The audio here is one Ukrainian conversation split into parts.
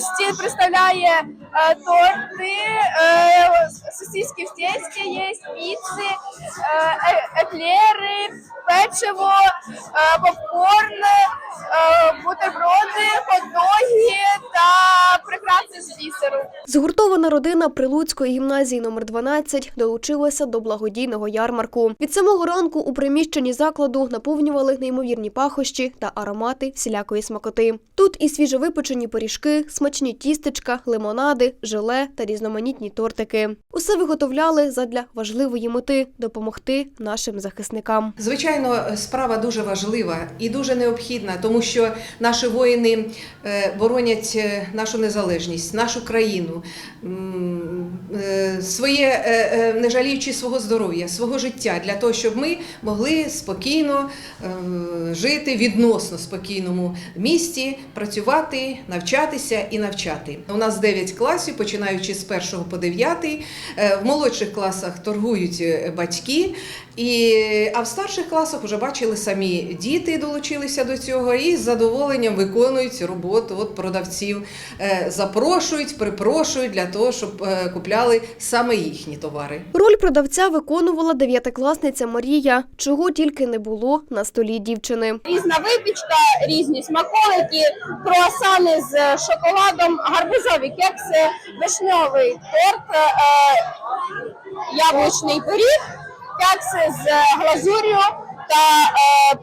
стіл представляє е, торти, е, сосиски в тесті є, піци, е, е- еклери, печиво, е, попкорн, бутерброди, хот-доги та Згуртована родина Прилуцької гімназії номер 12 долучилася до благодійного ярмарку. Від самого ранку у приміщенні закладу наповнювали неймовірні пахощі та аромати всілякої смакоти. Тут і свіжовипечені пиріжки, смачні тістечка, лимонади, желе та різноманітні тортики. Усе виготовляли задля важливої мети допомогти нашим захисникам. Звичайно, справа дуже важлива і дуже необхідна, тому що наші воїни е, боронять е, нашу незалежність, нашу країну, своє, е, е, не жаліючи свого здоров'я, свого життя, для того, щоб ми могли спокійно е, жити відносно спокійному місті, працювати, навчатися і навчати. У нас 9 класів, починаючи з 1 по 9. Е, В молодших класах торгують е, батьки, і, а в старших класах вже бачили самі діти долучилися до цього і з задоволенням виконують роботу от продавців. Е, Запрошують, припрошують для того, щоб е, купляли саме їхні товари. Роль продавця виконувала дев'ятикласниця Марія, чого тільки не було на столі дівчини. Різна випічка, різні смаколики, круасани з шоколадом, гарбузові кекси, вишньовий торт, е, яблучний пиріг, кекси з глазур'ю та е,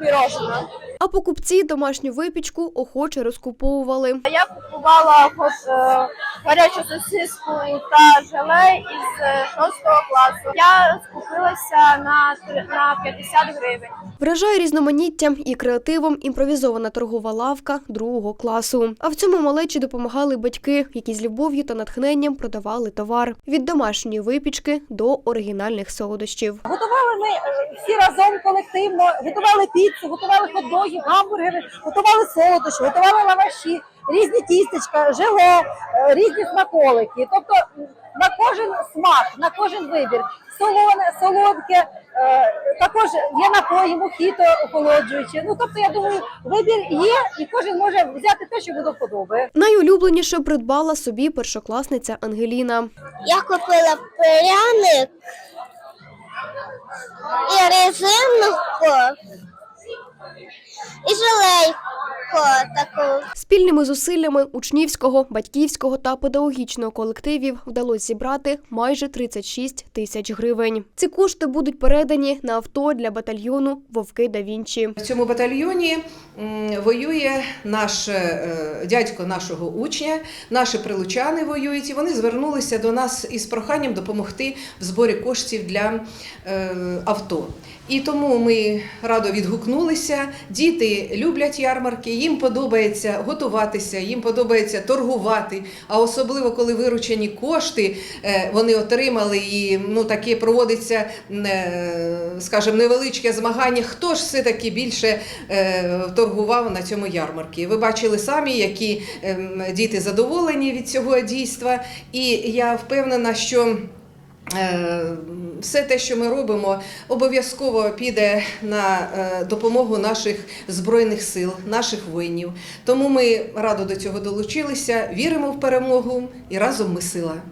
пірожне. А покупці домашню випічку охоче розкуповували. Я купувала от, е, гарячу сосиску та желе із е, шостого класу. Я скупилася на, на 50 гривень. Вражає різноманіттям і креативом імпровізована торгова лавка другого класу. А в цьому малечі допомагали батьки, які з любов'ю та натхненням продавали товар від домашньої випічки до оригінальних солодощів. Готували ми е, всі разом колективно, готували піцу, готували хот-доги, гамбургери, готували солодощі, готували лаваші, різні тістечка, желе, е, різні смаколики. Тобто на кожен смак, на кожен вибір. Солоне, солодке, е, також є напої, мохіто охолоджуючі. Ну тобто, я думаю, вибір є, і кожен може взяти те, що йому вподобає. Найулюбленіше придбала собі першокласниця Ангеліна. Я купила пряник і резинку, і жилейку таку. Спільними зусиллями учнівського, батьківського та педагогічного колективів вдалося зібрати майже 36 тисяч гривень. Ці кошти будуть передані на авто для батальйону Вовки да Вінчі. В цьому батальйоні воює наш е, дядько нашого учня, наші прилучани воюють, і вони звернулися до нас із проханням допомогти в зборі коштів для е, авто. І тому ми радо відгукнулися. Діти люблять ярмарки, їм подобається готуватися, їм подобається торгувати. А особливо коли виручені кошти е, вони отримали, і ну таке проводиться, е, скажімо, невеличке змагання. Хто ж все таки більше е, торгував на цьому ярмарці? Ви бачили самі, які ем, діти задоволені від цього дійства, і я впевнена, що. Е, Все те, що ми робимо, обов'язково піде на е, допомогу наших збройних сил, наших воїнів. Тому ми радо до цього долучилися, віримо в перемогу і разом ми сила.